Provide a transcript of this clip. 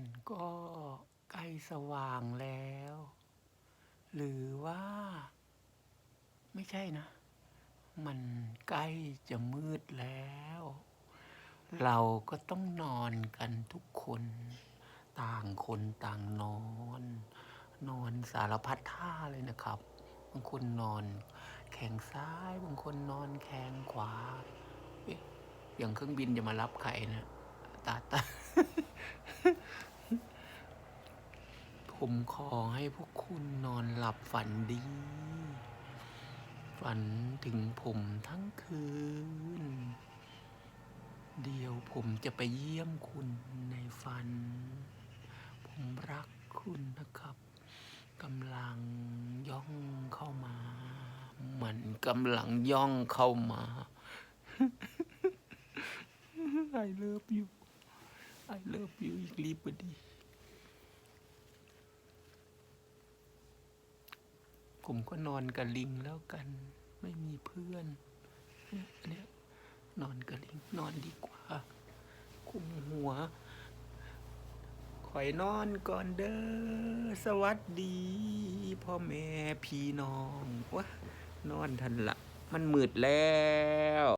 มันก็ใกล้สว่างแล้ว หรือว่า ไม่ใช่นะ มันใกล้จะมืดแล้ว เราก็ต้องนอนกันทุกคน ต่างคนต่างนอน นอนสารพัดท่าเลยนะครับ บางคนนอนแขงซ้าย บางคนนอนแขงขวาเอ๊ะอย่างเครื่องบินจะมารับใครนะตาตา ผมขอให้พวกคุณนอนหลับฝันดี ฝันถึงผมทั้งคืน เดี๋ยวผมจะไปเยี่ยมคุณในฝัน ผมรักคุณนะครับกำลังย่องเข้ามา มันกำลังย่องเข้ามา I love you I love you อีกรีบบดี ผมก็นอนกับลิงแล้วกัน ไม่มีเพื่อนเนี่ยอันเนี้ยนอนกับลิงนอนดีกว่า คุมหัวคอยนอนก่อนเด้อสวัสดี พ่อแม่พี่น้องวะนอนทันละ มันมืดแล้ว